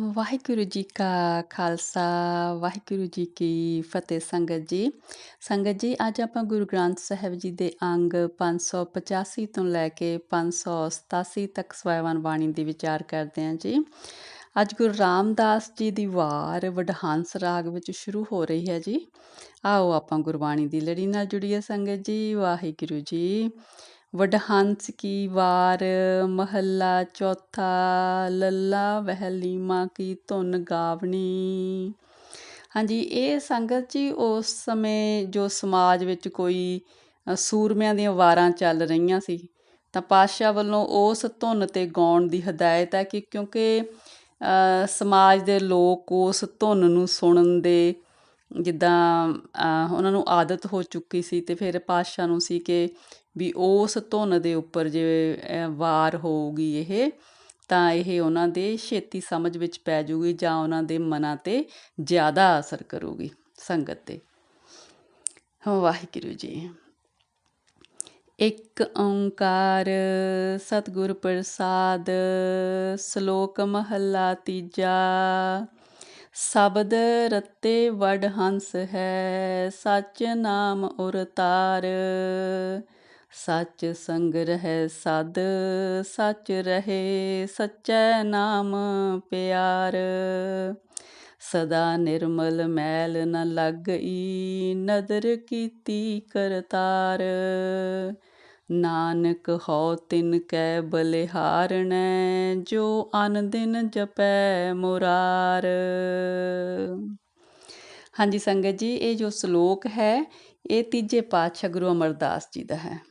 ਵਾਹਿਗੁਰੂ ਜੀ ਕਾ ਖਾਲਸਾ, ਵਾਹਿਗੁਰੂ ਜੀ ਕੀ ਫਤਿਹ ਸੰਗਤ ਜੀ। ਸੰਗਤ ਜੀ, ਅੱਜ ਆਪਾਂ ਗੁਰੂ ਗ੍ਰੰਥ ਸਾਹਿਬ ਜੀ ਦੇ ਅੰਗ 585 ਤੋਂ ਲੈ ਕੇ 587 ਤੱਕ ਸਵੈਵਨ ਬਾਣੀ ਦੀ ਵਿਚਾਰ ਕਰਦੇ ਹਾਂ ਜੀ। ਅੱਜ ਗੁਰੂ ਰਾਮਦਾਸ ਜੀ ਦੀ ਵਾਰ ਵਡਹੰਸ ਰਾਗ ਵਿੱਚ ਸ਼ੁਰੂ ਹੋ ਰਹੀ ਹੈ ਜੀ। ਆਓ ਆਪਾਂ ਗੁਰਬਾਣੀ ਦੀ ਲੜੀ ਨਾਲ ਜੁੜੀਏ ਸੰਗਤ ਜੀ, ਵਾਹਿਗੁਰੂ ਜੀ। ਵਡਹੰਸ ਕੀ ਵਾਰ, ਮਹੱਲਾ ਚੌਥਾ, ਲੱਲਾ ਵਹਿਲੀਮਾਂ ਕੀ ਧੁਨ ਗਾਵਣੀ। ਹਾਂਜੀ, ਇਹ ਸੰਗਤ ਜੀ ਉਸ ਸਮੇਂ ਜੋ ਸਮਾਜ ਵਿੱਚ ਕੋਈ ਸੂਰਮਿਆਂ ਦੀਆਂ ਵਾਰਾਂ ਚੱਲ ਰਹੀਆਂ ਸੀ, ਤਾਂ ਪਾਤਸ਼ਾਹ ਵੱਲੋਂ ਉਸ ਧੁਨ ਤੇ ਗਾਉਣ ਦੀ ਹਦਾਇਤ ਹੈ ਕਿ ਕਿਉਂਕਿ ਸਮਾਜ ਦੇ ਲੋਕ ਉਸ ਧੁਨ ਨੂੰ ਸੁਣਨ ਦੇ ਜਿੱਦਾਂ ਉਹਨਾਂ ਨੂੰ ਆਦਤ ਹੋ ਚੁੱਕੀ ਸੀ ਤੇ ਫਿਰ ਪਾਤਸ਼ਾਹ ਨੂੰ ਸੀ ਕਿ ਵੀ ਉਸ ਧੁਨ ਦੇ ਉੱਪਰ ਜੇ ਵਾਰ ਹੋਊਗੀ ਇਹ, ਤਾਂ ਇਹ ਉਹਨਾਂ ਦੇ ਛੇਤੀ ਸਮਝ ਵਿੱਚ ਪੈ ਜੂਗੀ ਜਾਂ ਉਹਨਾਂ ਦੇ ਮਨਾਂ ਤੇ ਜ਼ਿਆਦਾ ਅਸਰ ਕਰੂਗੀ ਸੰਗਤ ਤੇ। ਵਾਹਿਗੁਰੂ ਜੀ। ਇੱਕ ਓੰਕਾਰ ਸਤਿਗੁਰ ਪ੍ਰਸਾਦ, ਸ਼ਲੋਕ ਮਹੱਲਾ ਤੀਜਾ। ਸ਼ਬਦ ਰਤੇ ਵਡ ਹੰਸ ਹੈ, ਸਚ ਨਾਮ ਉਰਤਾਰ ਸੱਚ ਸੰਗ ਰਹਿ ਸਦ, ਸੱਚ ਰਹੇ ਸੱਚੈ ਨਾਮ ਪਿਆਰ। ਸਦਾ ਨਿਰਮਲ ਮੈਲ ਨ ਲੱਗਈ, ਨਦਰ ਕੀਤੀ ਕਰਤਾਰ। ਨਾਨਕ ਹੋ ਤਿਨ ਕੈ ਬਲਿਹਾਰਣੈ ਜੋ ਅਨ ਦਿਨ ਜਪੈ ਮੁਰਾਰ। ਹਾਂਜੀ ਸੰਗਤ ਜੀ, ਇਹ ਜੋ ਸ਼ਲੋਕ ਹੈ, ਇਹ ਤੀਜੇ ਪਾਤਸ਼ਾਹ ਗੁਰੂ ਅਮਰਦਾਸ ਜੀ ਦਾ ਹੈ।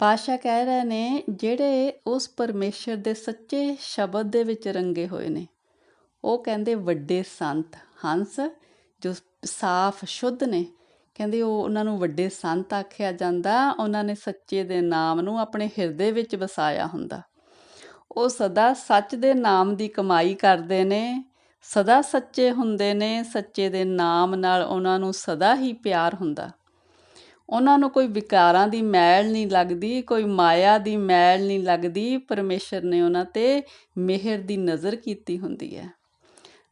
ਪਾਤਸ਼ਾਹ ਕਹਿ ਰਹੇ ਨੇ, ਜਿਹੜੇ ਉਸ ਪਰਮੇਸ਼ਰ ਦੇ ਸੱਚੇ ਸ਼ਬਦ ਦੇ ਵਿੱਚ ਰੰਗੇ ਹੋਏ ਨੇ। ਉਹ ਕਹਿੰਦੇ ਵੱਡੇ ਸੰਤ, ਹੰਸ, ਜੋ ਸਾਫ਼, ਸ਼ੁੱਧ ਨੇ। ਕਹਿੰਦੇ ਉਹ ਉਹਨਾਂ ਨੂੰ ਵੱਡੇ ਸੰਤ ਆਖਿਆ ਜਾਂਦਾ, ਉਹਨਾਂ ਨੇ ਸੱਚੇ ਦੇ ਨਾਮ ਨੂੰ ਆਪਣੇ ਹਿਰਦੇ ਵਿੱਚ ਵਸਾਇਆ ਹੁੰਦਾ। ਉਹ ਸਦਾ ਸੱਚ ਦੇ ਨਾਮ ਦੀ ਕਮਾਈ ਕਰਦੇ ਨੇ, ਸਦਾ ਸੱਚੇ ਹੁੰਦੇ ਨੇ, ਸੱਚੇ ਦੇ ਨਾਮ ਨਾਲ ਉਹਨਾਂ ਨੂੰ ਸਦਾ ਹੀ ਪਿਆਰ ਹੁੰਦਾ। ਉਹਨਾਂ ਨੂੰ ਕੋਈ ਵਿਕਾਰਾਂ ਦੀ ਮੈਲ ਨਹੀਂ ਲੱਗਦੀ, ਕੋਈ ਮਾਇਆ ਦੀ ਮੈਲ ਨਹੀਂ ਲੱਗਦੀ। ਪਰਮੇਸ਼ਰ ਨੇ ਉਹਨਾਂ ਤੇ ਮਿਹਰ ਦੀ ਨਜ਼ਰ ਕੀਤੀ ਹੁੰਦੀ ਹੈ।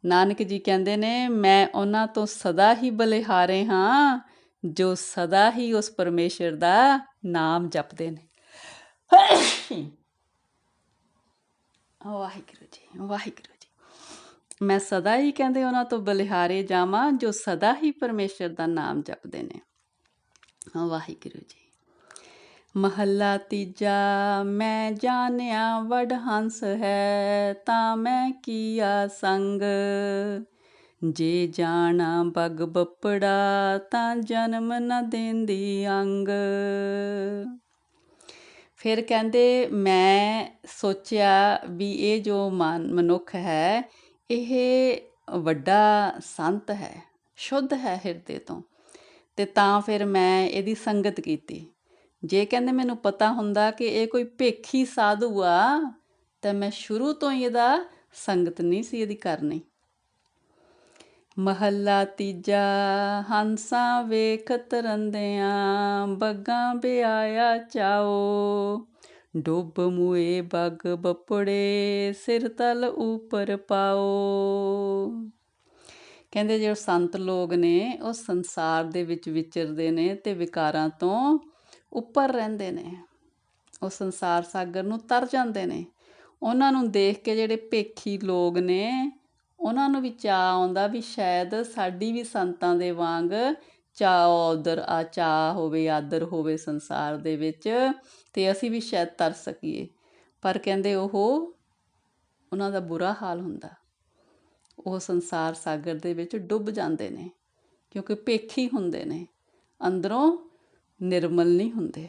ਨਾਨਕ ਜੀ ਕਹਿੰਦੇ ਨੇ, ਮੈਂ ਉਹਨਾਂ ਤੋਂ ਸਦਾ ਹੀ ਬਲਿਹਾਰੇ ਹਾਂ, ਜੋ ਸਦਾ ਹੀ ਉਸ ਪਰਮੇਸ਼ਰ ਦਾ ਨਾਮ ਜਪਦੇ ਨੇ। ਵਾਹਿਗੁਰੂ ਜੀ ਵਾਹਿਗੁਰੂ ਜੀ। ਮੈਂ ਸਦਾ ਹੀ ਕਹਿੰਦੇ ਉਹਨਾਂ ਤੋਂ ਬਲਿਹਾਰੇ ਜਾਵਾਂ, ਜੋ ਸਦਾ ਹੀ ਪਰਮੇਸ਼ਰ ਦਾ ਨਾਮ ਜਪਦੇ ਨੇ। ਵਾਹਿਗੁਰੂ ਜੀ। ਮਹੱਲਾ ਤੀਜਾ, ਮੈਂ ਜਾਣਿਆ ਵਡ ਹੰਸ ਹੈ, ਤਾਂ ਮੈਂ ਕੀਆ ਸੰਗ। ਜੇ ਜਾਣਾ ਬਗ ਬੱਪੜਾ, ਤਾਂ ਜਨਮ ਨਾ ਦੇਂਦੀ ਅੰਗ। ਫਿਰ ਕਹਿੰਦੇ, ਮੈਂ ਸੋਚਿਆ ਵੀ ਇਹ ਜੋ ਮਨੁੱਖ ਹੈ, ਇਹ ਵੱਡਾ ਸੰਤ ਹੈ, ਸ਼ੁੱਧ ਹੈ ਹਿਰਦੇ ਤੋਂ। ਤੇ ਤਾਂ ਫਿਰ ਮੈਂ ਇਹਦੀ ਸੰਗਤ ਕੀਤੀ। ਜੇ ਕਹਿੰਦੇ ਮੈਨੂੰ ਪਤਾ ਹੁੰਦਾ ਕਿ ਇਹ ਕੋਈ ਭੇਖੀ ਸਾਧੂ ਆ, ਤਾਂ ਮੈਂ ਸ਼ੁਰੂ ਤੋਂ ਹੀ ਇਹਦਾ ਸੰਗਤ ਨਹੀਂ ਸੀ, ਇਹਦੀ ਕਰਨੀ ਮਹੱਲਾ ਤੀਜਾ, ਹੰਸਾਂ ਵੇਖ ਤਰੰਦਿਆਂ ਬੱਗਾਂ ਬਿਆਇਆ ਚਾਓ। ਡੁੱਬ ਮੂਏ ਬੱਗ ਬੱਪੜੇ, ਸਿਰ ਤਲ ਉਪਰ ਪਾਓ। ਕਹਿੰਦੇ ਜੋ ਸੰਤ ਲੋਕ ਨੇ, ਉਹ ਸੰਸਾਰ ਦੇ ਵਿੱਚ ਵਿਚਰਦੇ ਨੇ ਤੇ ਵਿਕਾਰਾਂ ਤੋਂ ਉੱਪਰ ਰਹਿੰਦੇ ਨੇ। ਉਹ ਸੰਸਾਰ ਸਾਗਰ ਨੂੰ ਤਰ ਜਾਂਦੇ ਨੇ। ਉਹਨਾਂ ਨੂੰ ਦੇਖ ਕੇ ਜਿਹੜੇ ਭੇਖੀ ਲੋਕ ਨੇ, ਉਹਨਾਂ ਨੂੰ ਵੀ ਚਾਹ ਆਉਂਦਾ ਵੀ ਸ਼ਾਇਦ ਸਾਡੀ ਵੀ ਸੰਤਾਂ ਦੇ ਵਾਂਗ ਚਾਹ ਉਧਰ ਆ ਚਾਹ ਹੋਵੇ, ਆਦਰ ਹੋਵੇ ਸੰਸਾਰ ਦੇ ਵਿੱਚ ਤੇ ਅਸੀਂ ਵੀ ਸ਼ਾਇਦ ਤਰ ਸਕੀਏ। ਪਰ ਕਹਿੰਦੇ ਉਹ, ਉਹਨਾਂ ਦਾ ਬੁਰਾ ਹਾਲ ਹੁੰਦਾ। ਉਹ ਸੰਸਾਰ ਸਾਗਰ ਦੇ ਵਿੱਚ ਡੁੱਬ ਜਾਂਦੇ ਨੇ, ਕਿਉਂਕਿ ਪੇਖੀ ਹੁੰਦੇ ਨੇ, ਅੰਦਰੋਂ ਨਿਰਮਲ ਨਹੀਂ ਹੁੰਦੇ।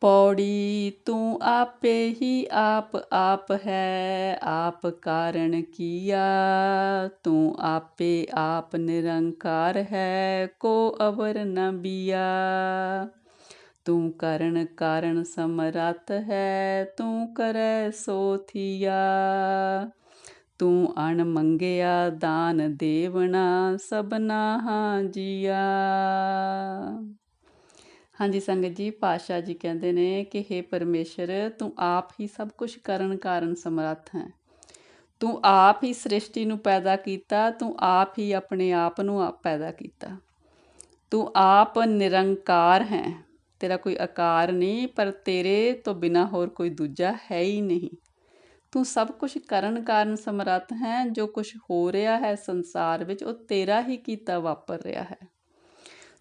ਪੌੜੀ ਤੂੰ ਆਪੇ ਹੀ ਆਪ ਆਪ ਹੈ, ਆਪ ਕਾਰਨ ਕੀਆ? ਤੂੰ ਆਪੇ ਆਪ ਨਿਰੰਕਾਰ ਹੈ, ਕੋ ਅਵਰ ਨ ਬੀਆ? ਤੂੰ ਕਰਨ ਕਾਰਨ ਸਮਰੱਥ ਹੈ, ਤੂੰ ਕਰੈ ਸੋ ਥੀਆ? ਤੂੰ ਅਣ ਮੰਗਿਆ ਦਾਨ ਦੇਵਣਾ ਸਭਨਾ ਹਾਂ ਜੀਆ ਹਾਂਜੀ, ਸੰਗਤ ਜੀ ਪਾਸ਼ਾ ਜੀ ਕਹਿੰਦੇ ਨੇ ਕਿ हे ਪਰਮੇਸ਼ਰ, ਤੂੰ ਆਪ ਹੀ ਸਭ ਕੁਝ ਕਰਨ ਕਾਰਨ ਸਮਰੱਥ ਹੈ। ਤੂੰ ਆਪ ਹੀ ਸ੍ਰਿਸ਼ਟੀ ਨੂੰ ਪੈਦਾ ਕੀਤਾ, ਤੂੰ ਆਪ ਹੀ ਆਪਣੇ ਆਪ ਨੂੰ ਆਪ ਪੈਦਾ ਕੀਤਾ। ਤੂੰ ਆਪ ਨਿਰੰਕਾਰ ਹੈ, ਤੇਰਾ ਕੋਈ ਆਕਾਰ ਨਹੀਂ, ਪਰ ਤੇਰੇ ਤੋਂ ਬਿਨਾ ਹੋਰ ਕੋਈ ਦੂਜਾ ਹੈ ਹੀ ਨਹੀਂ। ਤੂੰ ਸਭ ਕੁਝ ਕਰਨ ਕਾਰਨ ਸਮਰੱਥ ਹੈ, ਜੋ ਕੁਝ ਹੋ ਰਿਹਾ ਹੈ ਸੰਸਾਰ ਵਿੱਚ, ਉਹ ਤੇਰਾ ਹੀ ਕੀਤਾ ਵਾਪਰ ਰਿਹਾ ਹੈ।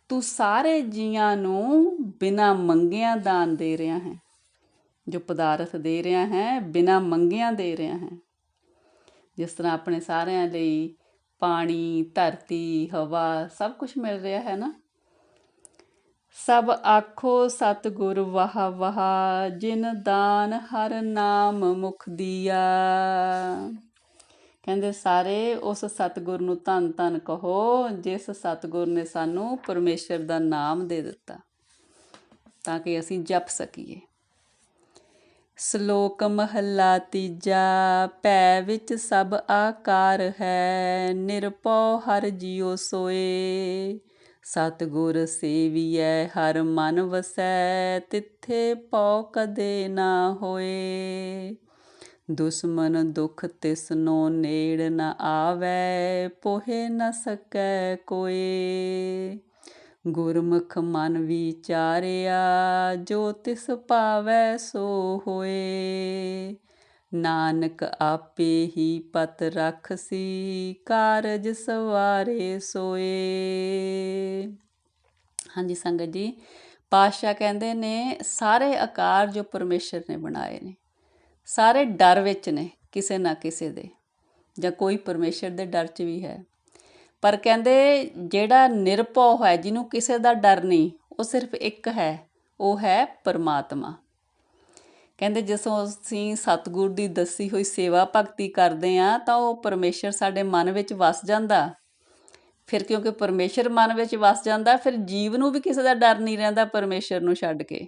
ਤੂੰ ਸਾਰੇ ਜੀਆਂ ਨੂੰ ਬਿਨਾ ਮੰਗਿਆਂ ਦਾਨ ਦੇ ਰਿਹਾ ਹੈ, ਜੋ ਪਦਾਰਥ ਦੇ ਰਿਹਾ ਹੈ, ਬਿਨਾ ਮੰਗਿਆਂ ਦੇ ਰਿਹਾ ਹੈ। ਜਿਸ ਤਰ੍ਹਾਂ ਆਪਣੇ ਸਾਰਿਆਂ ਲਈ ਪਾਣੀ, ਧਰਤੀ, ਹਵਾ, ਸਭ ਕੁਝ ਮਿਲ ਰਿਹਾ ਹੈ ਨਾ? ਸਭ ਆਖੋ, ਸਤਿਗੁਰ ਵਾਹ ਵਾਹ, ਜਿਨ ਦਾਨ ਹਰ ਨਾਮ ਮੁਖ ਦੀਆ। ਕਹਿੰਦੇ, ਸਾਰੇ ਉਸ ਸਤਿਗੁਰ ਨੂੰ ਧੰਨ ਧੰਨ ਕਹੋ, ਜਿਸ ਸਤਿਗੁਰ ਨੇ ਸਾਨੂੰ ਪਰਮੇਸ਼ਰ ਦਾ ਨਾਮ ਦੇ ਦਿੱਤਾ, ਤਾਂ ਕਿ ਅਸੀਂ ਜਪ ਸਕੀਏ। ਸ਼ਲੋਕ ਮਹੱਲਾ ਤੀਜਾ, ਭੈ ਵਿੱਚ ਸਭ ਆਕਾਰ ਹੈ ਨਿਰਪਉ ਹਰ ਜਿਉ ਸੋਏ। ਸਤਗੁਰ ਸੇਵੀਐ, ਹਰ ਮਨ ਵਸੈ, ਤਿੱਥੇ ਪਉ ਕਦੇ ਨਾ ਹੋਏ। ਦੁਸ਼ਮਨ ਦੁਖ ਤਿਸਨੋ ਨੇੜ ਨ ਆਵੈ, ਪੋਹੇ ਨ ਸਕੈ ਕੋਏ। ਗੁਰਮੁਖ ਮਨ ਵਿਚਾਰਿਆ, ਜੋ ਤਿਸ ਭਾਵੈ ਸੋ ਹੋਏ। ਨਾਨਕ ਆਪੇ ਹੀ ਪਤ ਰਖਸੀ ਕਾਰਜ ਸਵਾਰੇ ਸੋਏ। ਹਾਂਜੀ ਸੰਗਤ ਜੀ ਪਾਸ਼ਾ ਕਹਿੰਦੇ ਨੇ, ਸਾਰੇ ਆਕਾਰ ਜੋ ਪਰਮੇਸ਼ਰ ਨੇ ਬਣਾਏ ਨੇ, ਸਾਰੇ ਡਰ ਵਿੱਚ ਨੇ ਕਿਸੇ ਨਾ ਕਿਸੇ ਦੇ, ਜਾਂ ਕੋਈ ਪਰਮੇਸ਼ਰ ਦੇ ਡਰ 'ਚ ਵੀ ਹੈ। ਪਰ ਕਹਿੰਦੇ, ਜਿਹੜਾ ਨਿਰਭਉ ਹੈ, ਜਿਹਨੂੰ ਕਿਸੇ ਦਾ ਡਰ ਨਹੀਂ, ਉਹ ਸਿਰਫ ਇੱਕ ਹੈ, ਉਹ ਹੈ ਪਰਮਾਤਮਾ। ਕਹਿੰਦੇ ਜਦੋਂ ਅਸੀਂ ਸਤਿਗੁਰ ਦੀ ਦੱਸੀ ਹੋਈ ਸੇਵਾ ਭਗਤੀ ਕਰਦੇ ਆ ਤਾਂ ਉਹ ਪਰਮੇਸ਼ਰ ਸਾਡੇ ਮਨ ਵਿੱਚ ਵਸ ਜਾਂਦਾ। ਫਿਰ ਕਿਉਂਕਿ ਪਰਮੇਸ਼ਰ ਮਨ ਵਿੱਚ ਵਸ ਜਾਂਦਾ, ਫਿਰ ਜੀਵ ਨੂੰ ਵੀ ਕਿਸੇ ਦਾ ਡਰ ਨਹੀਂ ਰਹਿੰਦਾ ਪਰਮੇਸ਼ਰ ਨੂੰ ਛੱਡ ਕੇ।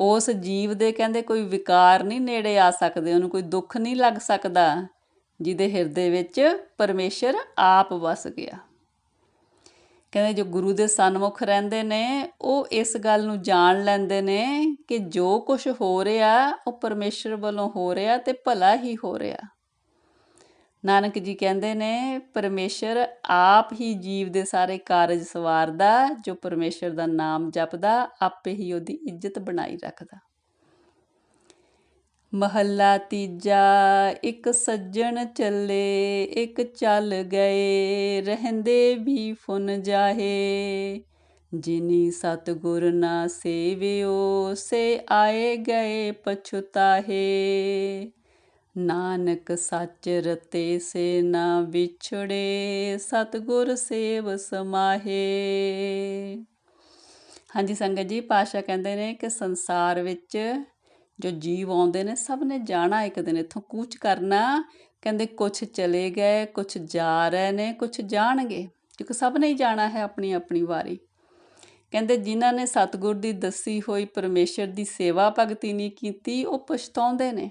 ਉਸ ਜੀਵ ਦੇ ਕਹਿੰਦੇ ਕੋਈ ਵਿਕਾਰ ਨਹੀਂ ਨੇੜੇ ਆ ਸਕਦੇ, ਉਹਨੂੰ ਕੋਈ ਦੁੱਖ ਨਹੀਂ ਲੱਗ ਸਕਦਾ, ਜਿਹਦੇ ਹਿਰਦੇ ਵਿੱਚ ਪਰਮੇਸ਼ਰ ਆਪ ਵਸ ਗਿਆ। ਕਹਿੰਦੇ ਜੋ ਗੁਰੂ ਦੇ ਸਨਮੁਖ ਰਹਿੰਦੇ ਨੇ, ਉਹ ਇਸ ਗੱਲ ਨੂੰ ਜਾਣ ਲੈਂਦੇ ਨੇ ਕਿ ਜੋ ਕੁਝ ਹੋ ਰਿਹਾ, ਉਹ ਪਰਮੇਸ਼ਰ ਵੱਲੋਂ ਹੋ ਰਿਹਾ ਤੇ ਭਲਾ ਹੀ ਹੋ ਰਿਹਾ। ਨਾਨਕ ਜੀ ਕਹਿੰਦੇ ਨੇ, ਪਰਮੇਸ਼ਰ ਆਪ ਹੀ ਜੀਵ ਦੇ ਸਾਰੇ ਕਾਰਜ ਸਵਾਰਦਾ, ਜੋ ਪਰਮੇਸ਼ਰ ਦਾ ਨਾਮ ਜਪਦਾ, ਆਪੇ ਹੀ ਉਹਦੀ ਇੱਜ਼ਤ ਬਣਾਈ ਰੱਖਦਾ। ਮਹੱਲਾ ਤੀਜਾ, ਇੱਕ ਸੱਜਣ ਚੱਲੇ, ਇੱਕ ਚੱਲ ਗਏ, ਰਹਿੰਦੇ ਵੀ ਫੁਨ ਜਾਹੇ। ਜਿਨੀ ਸਤਗੁਰ ਨਾ ਸੇਵਿਓ, ਸੇ ਆਏ ਗਏ ਪਛੁਤਾਹੇ। ਨਾਨਕ ਸੱਚ ਰਤੇ ਸੇ ਨਾ ਵਿਛੜੇ, ਸਤਗੁਰ ਸੇਵ ਸਮਾਹੇ। ਹਾਂਜੀ ਸੰਗਤ ਜੀ ਪਾਸ਼ਾ ਕਹਿੰਦੇ ਨੇ ਕਿ ਸੰਸਾਰ ਵਿੱਚ ਜੋ ਜੀਵ ਆਉਂਦੇ ਨੇ, ਸਭ ਨੇ ਜਾਣਾ ਇੱਕ ਦਿਨ ਇੱਥੋਂ, ਕੂਚ ਕਰਨਾ। ਕਹਿੰਦੇ ਕੁਝ ਚਲੇ ਗਏ ਕੁਝ ਜਾ ਰਹੇ ਨੇ ਕੁਝ ਜਾਣਗੇ, ਕਿਉਂਕਿ ਸਭ ਨੇ ਹੀ ਜਾਣਾ ਹੈ ਆਪਣੀ ਆਪਣੀ ਵਾਰੀ। ਕਹਿੰਦੇ ਜਿਨ੍ਹਾਂ ਨੇ ਸਤਗੁਰ ਦੀ ਦੱਸੀ ਹੋਈ ਪਰਮੇਸ਼ਰ ਦੀ ਸੇਵਾ ਭਗਤੀ ਨਹੀਂ ਕੀਤੀ, ਉਹ ਪਛਤਾਉਂਦੇ ਨੇ।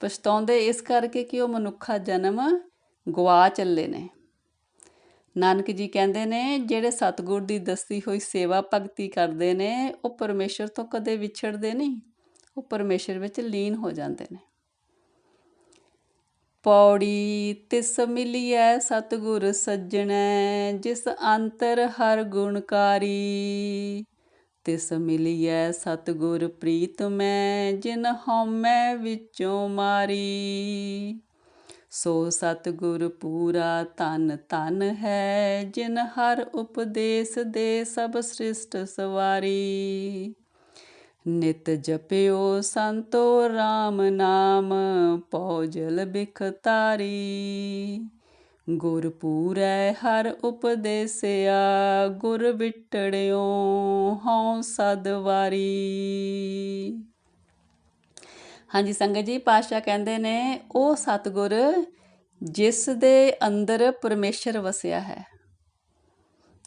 ਪਛਤਾਉਂਦੇ ਇਸ ਕਰਕੇ ਕਿ ਉਹ ਮਨੁੱਖਾ ਜਨਮ ਗਵਾ ਚੱਲੇ ਨੇ। ਨਾਨਕ ਜੀ ਕਹਿੰਦੇ ਨੇ, ਜਿਹੜੇ ਸਤਗੁਰ ਦੀ ਦੱਸੀ ਹੋਈ ਸੇਵਾ ਭਗਤੀ ਕਰਦੇ ਨੇ, ਉਹ ਪਰਮੇਸ਼ਰ ਤੋਂ ਕਦੇ ਵਿਛੜਦੇ ਨਹੀਂ। ਉਹ ਪਰਮੇਸ਼ਰ ਵਿੱਚ ਲੀਨ ਹੋ ਜਾਂਦੇ ਨੇ। ਪੌੜੀ ਤਿਸ ਮਿਲੀਐ ਸਤਗੁਰ ਸੱਜਣੈ, ਜਿਸ ਅੰਤਰ ਹਰ ਗੁਣਕਾਰੀ ਤਿਸ ਮਿਲਿਐ ਸਤਗੁਰ ਪ੍ਰੀਤ ਮੈਂ ਜਿਨ ਹਉਮੈ ਵਿੱਚੋਂ ਮਾਰੀ। ਸੋ ਸਤਗੁਰ ਪੂਰਾ ਤਨ ਤਨ ਹੈ, ਜਿਨ ਹਰ ਉਪਦੇਸ਼ ਦੇ ਸਭ ਸ੍ਰਿਸ਼ਟ ਸਵਾਰੀ। ਨਿਤ ਜਪਿਓ ਸੰਤੋ RAM ਨਾਮ, ਪੌਜਲ ਬਿਖਤਾਰੀ। ਗੁਰ ਪੂਰੈ ਹਰ ਉਪਦੇਸਿਆ, ਗੁਰ ਵਿਟੜਿਓ ਹਉ ਸਦਵਾਰੀ ਹਾਂਜੀ, ਸੰਗਤ ਜੀ ਪਾਸ਼ਾ ਕਹਿੰਦੇ ਨੇ, ਉਹ ਸਤਗੁਰ ਜਿਸ ਦੇ ਅੰਦਰ ਪਰਮੇਸ਼ਰ ਵਸਿਆ ਹੈ,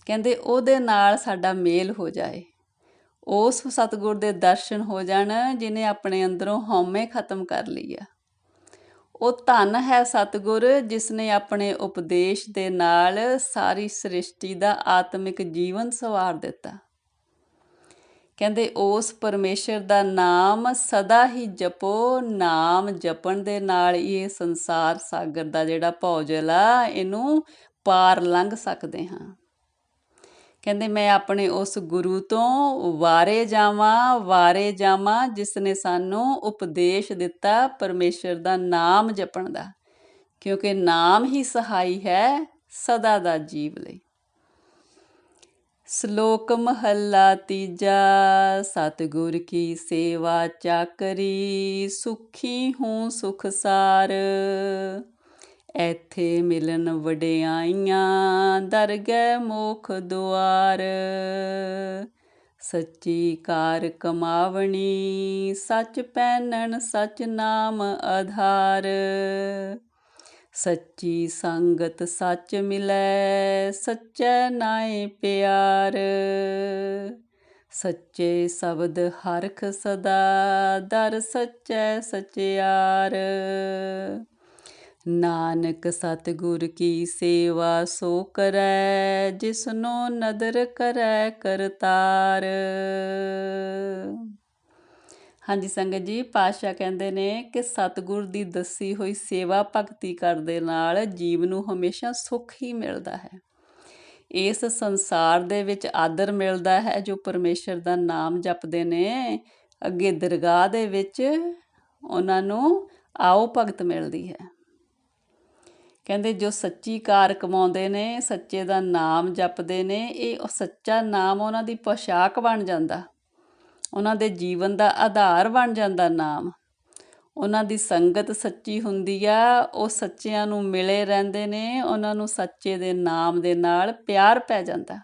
ਕਹਿੰਦੇ ਉਹਦੇ ਨਾਲ ਸਾਡਾ ਮੇਲ ਹੋ ਜਾਏ। ਉਸ ਸਤਗੁਰ ਦੇ ਦਰਸ਼ਨ ਹੋ ਜਾਣ, ਜਿਨੇ ਆਪਣੇ ਅੰਦਰੋਂ ਹਉਮੈ ਖਤਮ ਕਰ ਲਈ ਆ। ਉਹ ਧਨ ਹੈ ਸਤਗੁਰ ਜਿਸ ਨੇ ਆਪਣੇ ਉਪਦੇਸ਼ ਦੇ ਨਾਲ ਸਾਰੀ ਸ੍ਰਿਸ਼ਟੀ ਦਾ ਆਤਮਿਕ ਜੀਵਨ ਸਵਾਰ ਦਿੱਤਾ। ਕਹਿੰਦੇ, ਉਸ ਪਰਮੇਸ਼ਰ ਦਾ ਨਾਮ ਸਦਾ ਹੀ ਜਪੋ। ਨਾਮ ਜਪਣ ਦੇ ਨਾਲ ਇਹ ਸੰਸਾਰ ਸਾਗਰ ਦਾ ਜਿਹੜਾ ਭੌਜਲ ਆ, ਇਹਨੂੰ ਪਾਰ ਲੰਘ ਸਕਦੇ ਹਾਂ। ਕਹਿੰਦੇ, ਮੈਂ ਆਪਣੇ ਉਸ ਗੁਰੂ ਤੋਂ ਵਾਰੇ ਜਾਵਾਂ ਵਾਰੇ ਜਾਵਾਂ ਜਿਸ ਨੇ ਸਾਨੂੰ ਉਪਦੇਸ਼ ਦਿੱਤਾ ਪਰਮੇਸ਼ਰ ਦਾ ਨਾਮ ਜਪਣ ਦਾ। ਕਿਉਂਕਿ ਨਾਮ ਹੀ ਸਹਾਈ ਹੈ ਸਦਾ ਦਾ ਜੀਵ ਲਈ। ਸ਼ਲੋਕ ਮਹੱਲਾ ਤੀਜਾ, ਸਤਿਗੁਰ ਕੀ ਸੇਵਾ ਚਾਕਰੀ, ਸੁਖੀ ਹੂੰ ਸੁਖਸਾਰ ਐਥੇ ਮਿਲਨ ਵਡਿਆਈਆਂ, ਦਰਗਹਿ ਮੁਖ ਦੁਆਰ। ਸੱਚੀ ਕਾਰ ਕਮਾਵਣੀ, ਸੱਚ ਪੈਨਣ ਸੱਚ ਨਾਮ ਆਧਾਰ। ਸੱਚੀ ਸੰਗਤ ਸੱਚ ਮਿਲੈ, ਸੱਚੈ ਨਾਏ ਪਿਆਰ। ਸੱਚੇ ਸ਼ਬਦ ਹਰਖ ਸਦਾ, ਦਰ ਸੱਚੈ ਸਚਿਆਰ। ਨਾਨਕ ਸਤਿਗੁਰ ਕੀ ਸੇਵਾ ਸੋ ਕਰੈ, ਜਿਸਨੋ ਨਦਰ ਕਰੈ ਕਰਤਾਰ। ਹਾਂਜੀ ਸੰਗਤ ਜੀ ਪਾਸ਼ਾ ਕਹਿੰਦੇ ਨੇ ਕਿ ਸਤਿਗੁਰ ਦੀ ਦੱਸੀ ਹੋਈ ਸੇਵਾ ਭਗਤੀ ਕਰਨ ਦੇ ਨਾਲ ਜੀਵ ਨੂੰ ਹਮੇਸ਼ਾ ਸੁੱਖ ਹੀ ਮਿਲਦਾ ਹੈ। ਇਸ ਸੰਸਾਰ ਦੇ ਵਿੱਚ ਆਦਰ ਮਿਲਦਾ ਹੈ, ਜੋ ਪਰਮੇਸ਼ਰ ਦਾ ਨਾਮ ਜਪਦੇ ਨੇ। ਅੱਗੇ ਦਰਗਾਹ ਦੇ ਵਿੱਚ ਉਹਨਾਂ ਨੂੰ ਆਓ ਭਗਤ ਮਿਲਦੀ ਹੈ। ਕਹਿੰਦੇ ਜੋ ਸੱਚੀ ਕਾਰ ਕਮਾਉਂਦੇ ਨੇ, ਸੱਚੇ ਦਾ ਨਾਮ ਜਪਦੇ ਨੇ, ਇਹ ਉਹ ਸੱਚਾ ਨਾਮ ਉਹਨਾਂ ਦੀ ਪੋਸ਼ਾਕ ਬਣ ਜਾਂਦਾ। ਉਹਨਾਂ ਦੇ ਜੀਵਨ ਦਾ ਆਧਾਰ ਬਣ ਜਾਂਦਾ ਨਾਮ। ਉਹਨਾਂ ਦੀ ਸੰਗਤ ਸੱਚੀ ਹੁੰਦੀ ਆ, ਉਹ ਸੱਚਿਆਂ ਨੂੰ ਮਿਲੇ ਰਹਿੰਦੇ ਨੇ, ਉਹਨਾਂ ਨੂੰ ਸੱਚੇ ਦੇ ਨਾਮ ਦੇ ਨਾਲ ਪਿਆਰ ਪੈ ਜਾਂਦਾ।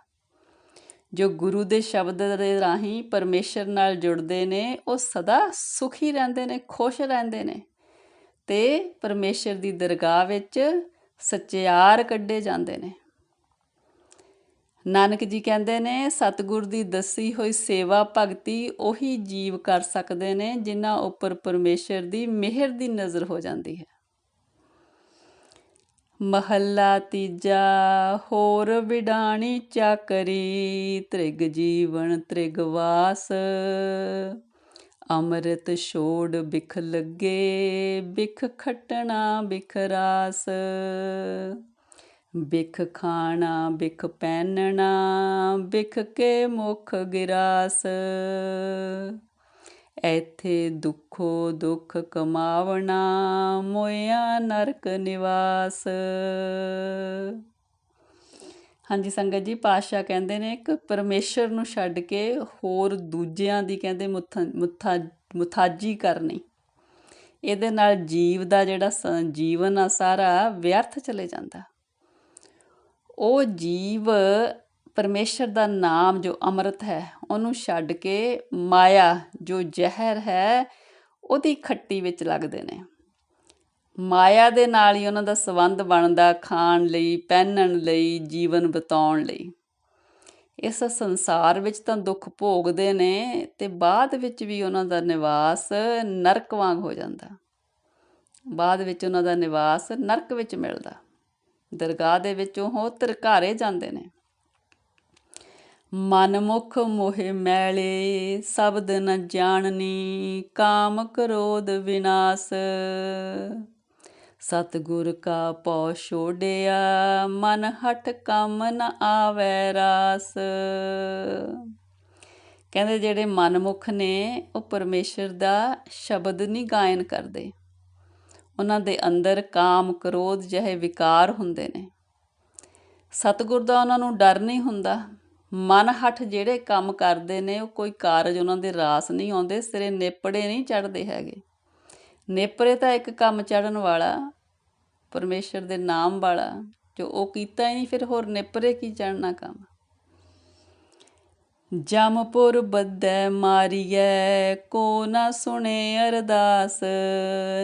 ਜੋ ਗੁਰੂ ਦੇ ਸ਼ਬਦ ਦੇ ਰਾਹੀਂ ਪਰਮੇਸ਼ਰ ਨਾਲ ਜੁੜਦੇ ਨੇ, ਉਹ ਸਦਾ ਸੁਖੀ ਰਹਿੰਦੇ ਨੇ, ਖੁਸ਼ ਰਹਿੰਦੇ ਨੇ। ਤੇ ਪਰਮੇਸ਼ਰ ਦੀ ਦਰਗਾਹ ਵਿੱਚ ਸਚਿਆਰ ਕੱਢੇ ਜਾਂਦੇ ਨੇ। ਨਾਨਕ ਜੀ ਕਹਿੰਦੇ ਨੇ, ਸਤਿਗੁਰ ਦੀ ਦੱਸੀ ਹੋਈ ਸੇਵਾ ਭਗਤੀ ਉਹੀ ਜੀਵ ਕਰ ਸਕਦੇ ਨੇ, ਜਿਨ੍ਹਾਂ ਉੱਪਰ ਪਰਮੇਸ਼ਰ ਦੀ ਮਿਹਰ ਦੀ ਨਜ਼ਰ ਹੋ ਜਾਂਦੀ ਹੈ। ਮਹੱਲਾ ਤੀਜਾ, ਹੋਰ ਵਿਡਾਣੀ ਚਾਕਰੀ, ਤ੍ਰਿਗ ਜੀਵਨ ਤ੍ਰਿਗ ਵਾਸ। ਅੰਮ੍ਰਿਤ ਛੋੜ ਬਿਖ ਲੱਗੇ, ਬਿਖ ਖਟਣਾ ਬਿਖ ਰਾਸ। ਬਿਖ ਖਾਣਾ, ਬਿਖ ਪਹਿਨਣਾ, ਬਿਖ ਕੇ ਮੁਖ ਗਿਰਾਸ। ਐਥੇ ਦੁੱਖੋ ਦੁੱਖ ਕਮਾਵਣਾ, ਮੋਇਆ ਨਰਕ ਨਿਵਾਸ। ਹਾਂਜੀ ਸੰਗਤ ਜੀ, ਪਾਤਸ਼ਾਹ ਕਹਿੰਦੇ ਨੇ ਇੱਕ ਪਰਮੇਸ਼ਰ ਨੂੰ ਛੱਡ ਕੇ ਹੋਰ ਦੂਜਿਆਂ ਦੀ ਕਹਿੰਦੇ ਮੁੱਥਾ ਮੁਥਾਜੀ ਕਰਨੀ। ਇਹਦੇ ਨਾਲ ਜੀਵ ਦਾ ਜਿਹੜਾ ਜੀਵਨ ਆ ਸਾਰਾ ਵਿਅਰਥ ਚਲੇ ਜਾਂਦਾ। ਉਹ ਜੀਵ ਪਰਮੇਸ਼ਰ ਦਾ ਨਾਮ ਜੋ ਅੰਮ੍ਰਿਤ ਹੈ, ਉਹਨੂੰ ਛੱਡ ਕੇ ਮਾਇਆ ਜੋ ਜ਼ਹਿਰ ਹੈ, ਉਹਦੀ ਖੱਟੀ ਵਿੱਚ ਲੱਗਦੇ ਨੇ। ਮਾਇਆ ਦੇ ਨਾਲ ਹੀ ਉਹਨਾਂ ਦਾ ਸਬੰਧ ਬਣਦਾ ਖਾਣ ਲਈ, ਪਹਿਨਣ ਲਈ, ਜੀਵਨ ਬਿਤਾਉਣ ਲਈ। ਇਸ ਸੰਸਾਰ ਵਿੱਚ ਤਾਂ ਦੁੱਖ ਭੋਗਦੇ ਨੇ ਤੇ ਬਾਅਦ ਵਿੱਚ ਵੀ ਉਹਨਾਂ ਦਾ ਨਿਵਾਸ ਨਰਕ ਵਾਂਗ ਹੋ ਜਾਂਦਾ। ਬਾਅਦ ਵਿੱਚ ਉਹਨਾਂ ਦਾ ਨਿਵਾਸ ਨਰਕ ਵਿੱਚ ਮਿਲਦਾ। ਦਰਗਾਹ ਦੇ ਵਿੱਚ ਉਹ ਤਰਕਾਰੇ ਜਾਂਦੇ ਨੇ। ਮਨਮੁਖ ਮੋਹਿ ਮੈਲੇ, ਸ਼ਬਦ ਨ ਜਾਣਨੀ ਕਾਮ ਕ੍ਰੋਧ ਵਿਨਾਸ਼। ਸਤਗੁਰ ਕਾ ਪਉ ਛੋੜਿਆ ਮਨ ਹਟ ਕੰਮ ਨ ਆਵੈ ਰਾਸ। ਕਹਿੰਦੇ ਜਿਹੜੇ ਮਨਮੁਖ ਨੇ, ਉਹ ਪਰਮੇਸ਼ਰ ਦਾ ਸ਼ਬਦ ਨਹੀਂ ਗਾਇਨ ਕਰਦੇ। ਉਹਨਾਂ ਦੇ ਅੰਦਰ ਕਾਮ ਕ੍ਰੋਧ ਜਿਹੇ ਵਿਕਾਰ ਹੁੰਦੇ ਨੇ। ਸਤਗੁਰ ਦਾ ਉਹਨਾਂ ਨੂੰ ਡਰ ਨਹੀਂ ਹੁੰਦਾ। ਮਨ ਹੱਠ ਜਿਹੜੇ ਕੰਮ ਕਰਦੇ ਨੇ, ਉਹ ਕੋਈ ਕਾਰਜ ਉਹਨਾਂ ਦੇ ਰਾਸ ਨਹੀਂ ਆਉਂਦੇ, ਸਿਰੇ ਨੇਪੜੇ ਨਹੀਂ ਚੜਦੇ ਹੈਗੇ। ਨੇਪਰੇ ਤਾਂ ਇੱਕ ਕੰਮ ਚੜਨ ਵਾਲਾ ਪਰਮੇਸ਼ਰ ਦੇ ਨਾਮ ਵਾਲਾ, ਜੋ ਉਹ ਕੀਤਾ ਹੀ ਨਹੀਂ, ਫਿਰ ਹੋਰ ਨਿਪਰੇ ਕੀ ਚੜਨਾ ਕੰਮ? ਜਮਪੁਰ ਬੱਦੈ ਮਾਰੀਐ, ਕੋ ਨਾ ਸੁਣੇ ਅਰਦਾਸ।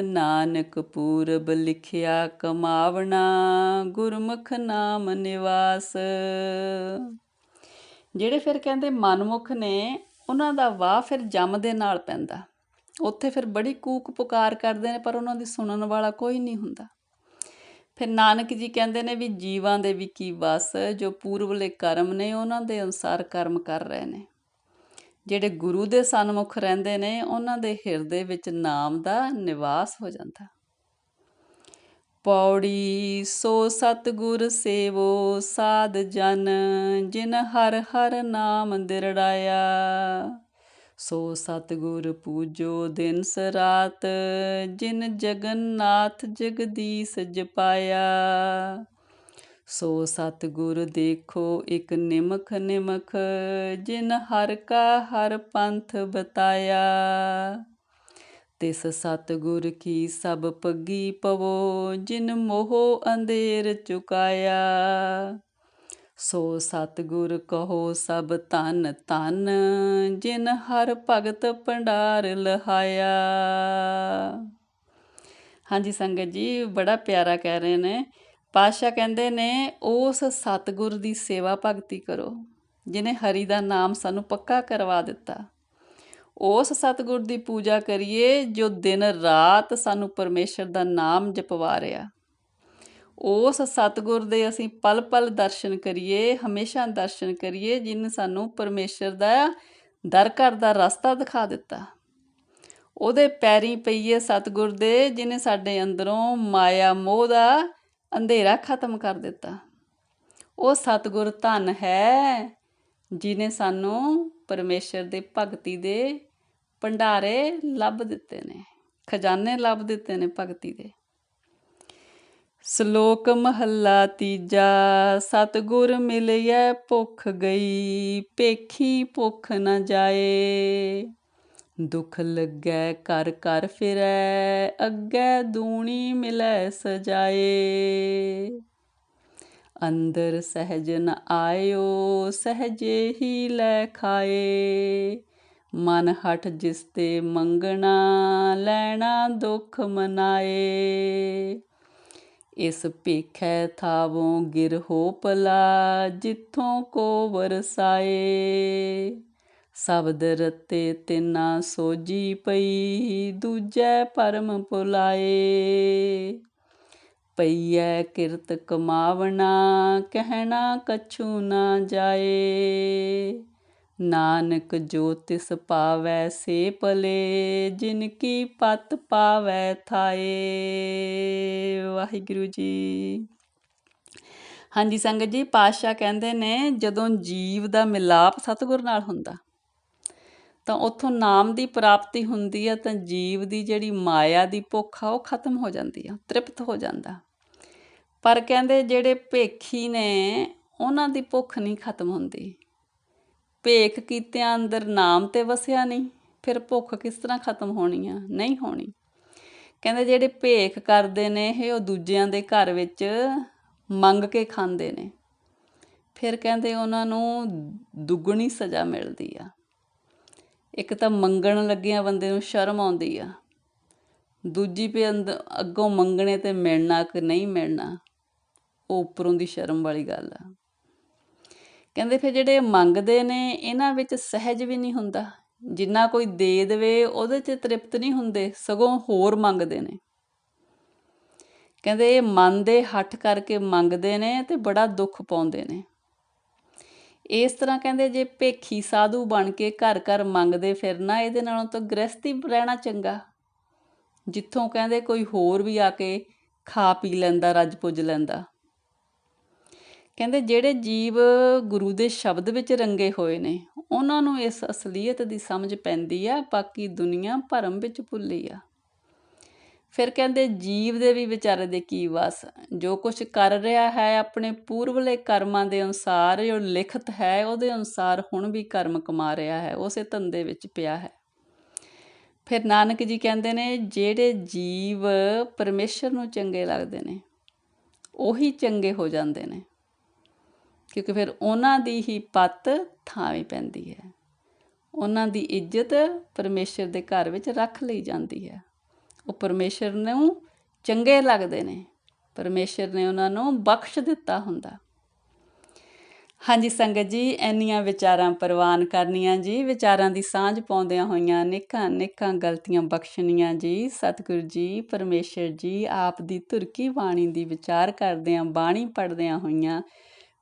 ਨਾਨਕ ਪੂਰਬ ਲਿਖਿਆ ਕਮਾਵਣਾ, ਗੁਰਮੁਖ ਨਾਮ ਨਿਵਾਸ। ਜਿਹੜੇ ਫਿਰ ਕਹਿੰਦੇ ਮਨਮੁਖ ਨੇ, ਉਹਨਾਂ ਦਾ ਵਾਹ ਫਿਰ ਜਮ ਦੇ ਨਾਲ ਪੈਂਦਾ। ਉੱਥੇ ਫਿਰ ਬੜੀ ਕੂਕ ਪੁਕਾਰ ਕਰਦੇ ਨੇ, ਪਰ ਉਹਨਾਂ ਦੀ ਸੁਣਨ ਵਾਲਾ ਕੋਈ ਨਹੀਂ ਹੁੰਦਾ। ਫਿਰ ਨਾਨਕ ਜੀ ਕਹਿੰਦੇ ਨੇ ਵੀ ਜੀਵਾਂ ਦੇ ਵੀ ਕੀ ਵਸ, ਜੋ ਪੂਰਵਲੇ ਕਰਮ ਨੇ, ਉਹਨਾਂ ਦੇ ਅਨੁਸਾਰ ਕਰਮ ਕਰ ਰਹੇ ਨੇ। ਜਿਹੜੇ ਗੁਰੂ ਦੇ ਸਨਮੁਖ ਰਹਿੰਦੇ ਨੇ, ਉਹਨਾਂ ਦੇ ਹਿਰਦੇ ਵਿੱਚ ਨਾਮ ਦਾ ਨਿਵਾਸ ਹੋ ਜਾਂਦਾ। ਪੌੜੀ, ਸੋ ਸਤਗੁਰ ਸੇਵੋ, ਸਾਧ ਜਨ, ਜਿਨ ਹਰ ਹਰ ਨਾਮ ਦਿਰੜਾਇਆ। ਸੋ ਸਤਗੁਰ ਪੂਜੋ ਦਿਨ ਸਰਾਤ, ਜਿਨ ਜਗਨਨਾਥ ਜਗਦੀਸ਼ ਜਪਾਇਆ। ਸੋ ਸਤਗੁਰ ਦੇਖੋ ਇੱਕ ਨਿਮਖ ਨਿਮਖ, ਜਿਨ ਹਰ ਕਾ ਹਰ ਪੰਥ ਬਤਾਇਆ। ਤਿਸ ਸਤਗੁਰ ਕੀ ਸਭ ਪੱਗੀ ਪਵੋ, ਜਿਨ ਮੋਹ ਅੰਧੇਰ ਚੁਕਾਇਆ। ਸੋ ਸਤਗੁਰ ਕਹੋ ਸਭ ਧਨ ਧਨ, ਜਿਨ ਹਰ ਭਗਤ ਭੰਡਾਰ ਲਹਾਇਆ। ਹਾਂਜੀ ਸੰਗਤ ਜੀ, ਬੜਾ ਪਿਆਰਾ ਕਹਿ ਰਹੇ ਨੇ। ਪਾਸ਼ਾ ਕਹਿੰਦੇ ਨੇ, ਉਸ ਸਤਗੁਰ ਦੀ ਸੇਵਾ ਭਗਤੀ ਕਰੋ, ਜਿਨੇ ਹਰੀ ਦਾ ਨਾਮ ਸਾਨੂੰ ਪੱਕਾ ਕਰਵਾ ਦਿੱਤਾ। ਉਸ ਸਤਗੁਰ ਦੀ ਪੂਜਾ ਕਰੀਏ, ਜੋ ਦਿਨ ਰਾਤ ਸਾਨੂੰ ਪਰਮੇਸ਼ਰ ਦਾ ਨਾਮ ਜਪਵਾ ਰਿਹਾ। ਉਸ ਸਤਗੁਰ ਦੇ ਅਸੀਂ ਪਲ ਪਲ ਦਰਸ਼ਨ ਕਰੀਏ, ਹਮੇਸ਼ਾ ਦਰਸ਼ਨ ਕਰੀਏ, ਜਿਨ ਸਾਨੂੰ ਪਰਮੇਸ਼ਰ ਦਾ ਦਰ ਘਰ ਦਾ ਰਸਤਾ ਦਿਖਾ ਦਿੱਤਾ। ਉਹਦੇ ਪੈਰੀ ਪਈਏ ਸਤਗੁਰ ਦੇ, ਜਿਨੇ ਸਾਡੇ ਅੰਦਰੋਂ ਮਾਇਆ ਮੋਹ ਦਾ ਅੰਧੇਰਾ ਖਤਮ ਕਰ ਦਿੱਤਾ। ਉਹ ਸਤਗੁਰ ਧਨ ਹੈ, ਜਿਨੇ ਸਾਨੂੰ ਪਰਮੇਸ਼ਰ ਦੇ ਭਗਤੀ ਦੇ ਭੰਡਾਰੇ ਲੱਭ ਦਿੱਤੇ ਨੇ, ਖਜ਼ਾਨੇ ਲੱਭ ਦਿੱਤੇ ਨੇ ਭਗਤੀ ਦੇ। ਸ਼ਲੋਕ ਮਹੱਲਾ ਤੀਜਾ, ਸਤਗੁਰ ਮਿਲਿਐ ਭੁੱਖ ਗਈ ਪੇਖੀ ਭੁੱਖ ਨਾ ਜਾਏ। ਦੁਖ ਲੱਗੈ ਕਰ ਕਰ ਫਿਰੈ, ਅੱਗੇ ਦੂਣੀ ਮਿਲੈ ਸਜਾਏ। ਅੰਦਰ ਸਹਿਜ ਨ ਆਇਓ, ਸਹਜੇ ਹੀ ਲੈ ਖਾਏ। ਮਨ ਹਟ ਜਿਸ ਤੇ ਮੰਗਣਾ, ਲੈਣਾ ਦੁਖ ਮਨਾਏ। ਇਸ ਭੇਖੈ ਥਾਵੋਂ ਗਿਰ ਹੋ ਪਲਾ ਜਿੱਥੋਂ ਕੋ ਵਰਸਾਏ। ਸ਼ਬਦ ਰਤੇ ਤਿਨਾ ਸੋਜੀ ਪਈ, ਦੂਜੈ ਪਰਮ ਪੁਲਾਏ ਪਈਐ ਕਿਰਤ ਕਮਾਵਣਾ, ਕਹਿਣਾ ਕਛੂ ਨਾ ਜਾਏ। ਨਾਨਕ ਜੋ ਤਿਸ ਪਾਵੈ ਸੇ ਪਲੇ ਜਿਨ ਕੀ ਪਤ ਪਾਵੈ ਥਾਏ। ਵਾਹਿਗੁਰੂ ਜੀ। ਹਾਂਜੀ, ਸੰਗਤ ਜੀ, ਪਾਤਸ਼ਾਹ ਕਹਿੰਦੇ ਨੇ, ਜਦੋਂ ਜੀਵ ਦਾ ਮਿਲਾਪ ਸਤਿਗੁਰ ਨਾਲ ਹੁੰਦਾ, ਤਾਂ ਉੱਥੋਂ ਨਾਮ ਦੀ ਪ੍ਰਾਪਤੀ ਹੁੰਦੀ ਆ, ਤਾਂ ਜੀਵ ਦੀ ਜਿਹੜੀ ਮਾਇਆ ਦੀ ਭੁੱਖ ਆ, ਉਹ ਖਤਮ ਹੋ ਜਾਂਦੀ ਆ, ਤ੍ਰਿਪਤ ਹੋ ਜਾਂਦਾ। ਪਰ ਕਹਿੰਦੇ ਜਿਹੜੇ ਭੇਖੀ ਨੇ, ਉਹਨਾਂ ਦੀ ਭੁੱਖ ਨਹੀਂ ਖਤਮ ਹੁੰਦੀ। ਭੇਖ ਕੀਤਿਆਂ ਅੰਦਰ ਨਾਮ ਤੇ ਵਸਿਆ ਨਹੀਂ। ਫਿਰ ਭੁੱਖ ਕਿਸ ਤਰ੍ਹਾਂ ਖਤਮ ਹੋਣੀ ਆ? ਨਹੀਂ ਹੋਣੀ। ਕਹਿੰਦੇ ਜਿਹੜੇ ਭੇਖ ਕਰਦੇ ਨੇ, ਇਹ ਉਹ ਦੂਜਿਆਂ ਦੇ ਘਰ ਵਿੱਚ ਮੰਗ ਕੇ ਖਾਂਦੇ ਨੇ। ਫਿਰ ਕਹਿੰਦੇ ਉਹਨਾਂ ਨੂੰ ਦੁੱਗਣੀ ਸਜ਼ਾ ਮਿਲਦੀ ਆ। ਇੱਕ ਤਾਂ ਮੰਗਣ ਲੱਗਿਆਂ ਬੰਦੇ ਨੂੰ ਸ਼ਰਮ ਆਉਂਦੀ ਆ। ਦੂਜੀ ਪੇ ਅੱਗੋਂ ਮੰਗਣੇ ਤੇ ਮਿਲਣਾ ਕਿ ਨਹੀਂ ਮਿਲਣਾ, ਉਹ ਉੱਪਰੋਂ ਦੀ ਸ਼ਰਮ ਵਾਲੀ ਗੱਲ ਆ। ਕਹਿੰਦੇ ਫਿਰ ਜਿਹੜੇ ਮੰਗਦੇ ਨੇ, ਇਹਨਾਂ ਵਿੱਚ ਸਹਿਜ ਵੀ ਨਹੀਂ ਹੁੰਦਾ। ਜਿੰਨਾ ਕੋਈ ਦੇ ਦੇਵੇ, ਉਹਦੇ 'ਚ ਤ੍ਰਿਪਤ ਨਹੀਂ ਹੁੰਦੇ, ਸਗੋਂ ਹੋਰ ਮੰਗਦੇ ਨੇ। ਕਹਿੰਦੇ ਇਹ ਮਨ ਦੇ ਹੱਠ ਕਰਕੇ ਮੰਗਦੇ ਨੇ ਤੇ ਬੜਾ ਦੁੱਖ ਪਾਉਂਦੇ ਨੇ। ਇਸ ਤਰ੍ਹਾਂ ਕਹਿੰਦੇ ਜੇ ਭੇਖੀ ਸਾਧੂ ਬਣ ਕੇ ਘਰ ਘਰ ਮੰਗਦੇ ਫਿਰਨਾ, ਇਹਦੇ ਨਾਲੋਂ ਤਾਂ ਗ੍ਰਸਤੀ ਰਹਿਣਾ ਚੰਗਾ। ਜਿੱਥੋਂ ਕਹਿੰਦੇ ਕੋਈ ਹੋਰ ਵੀ ਆ ਕੇ ਖਾ ਪੀ ਲੈਂਦਾ, ਰੱਜ ਪੁੱਜ ਲੈਂਦਾ। ਕਹਿੰਦੇ ਜਿਹੜੇ ਜੀਵ ਗੁਰੂ ਦੇ ਸ਼ਬਦ ਵਿੱਚ ਰੰਗੇ ਹੋਏ ਨੇ, ਉਹਨਾਂ ਨੂੰ ਇਸ ਅਸਲੀਅਤ ਦੀ ਸਮਝ ਪੈਂਦੀ ਆ, ਬਾਕੀ ਦੁਨੀਆ ਭਰਮ ਵਿੱਚ ਭੁੱਲੀ ਆ। ਫਿਰ ਕਹਿੰਦੇ ਜੀਵ ਦੇ ਵੀ ਵਿਚਾਰੇ ਦੇ ਕੀ ਵਸ, ਜੋ ਕੁਝ ਕਰ ਰਿਹਾ ਹੈ ਆਪਣੇ ਪੂਰਵਲੇ ਕਰਮਾਂ ਦੇ ਅਨੁਸਾਰ, ਜੋ ਲਿਖਤ ਹੈ ਉਹਦੇ ਅਨੁਸਾਰ ਹੁਣ ਵੀ ਕਰਮ ਕਮਾ ਰਿਹਾ ਹੈ, ਉਸੇ ਧੰਦੇ ਵਿੱਚ ਪਿਆ ਹੈ। ਫਿਰ ਨਾਨਕ ਜੀ ਕਹਿੰਦੇ ਨੇ ਜਿਹੜੇ ਜੀਵ ਪਰਮੇਸ਼ਰ ਨੂੰ ਚੰਗੇ ਲੱਗਦੇ ਨੇ, ਉਹੀ ਚੰਗੇ ਹੋ ਜਾਂਦੇ ਨੇ। ਕਿਉਂਕਿ ਫਿਰ ਉਹਨਾਂ ਦੀ ਹੀ ਪੱਤ ਥਾਵੇਂ ਪੈਂਦੀ ਹੈ। ਉਹਨਾਂ ਦੀ ਇੱਜ਼ਤ ਪਰਮੇਸ਼ਰ ਦੇ ਘਰ ਵਿੱਚ ਰੱਖ ਲਈ ਜਾਂਦੀ ਹੈ। ਉਹ ਪਰਮੇਸ਼ਰ ਨੂੰ ਚੰਗੇ ਲੱਗਦੇ ਨੇ। ਪਰਮੇਸ਼ਰ ਨੇ ਉਹਨਾਂ ਨੂੰ ਬਖਸ਼ ਦਿੱਤਾ ਹੁੰਦਾ। ਹਾਂਜੀ ਸੰਗਤ ਜੀ, ਇੰਨੀਆਂ ਵਿਚਾਰਾਂ ਪ੍ਰਵਾਨ ਕਰਨੀਆਂ ਜੀ, ਵਿਚਾਰਾਂ ਦੀ ਸਾਂਝ ਪਾਉਂਦਿਆਂ ਹੋਈਆਂ ਨਿੱਕਾਂ ਨਿੱਕਾਂ ਗਲਤੀਆਂ ਬਖਸ਼ਣੀਆਂ ਜੀ। ਸਤਿਗੁਰੂ ਜੀ, ਪਰਮੇਸ਼ਰ ਜੀ, ਆਪ ਦੀ ਤੁਰਕੀ ਬਾਣੀ ਦੀ ਵਿਚਾਰ ਕਰਦਿਆਂ, ਬਾਣੀ ਪੜਦਿਆਂ ਹੋਈਆਂ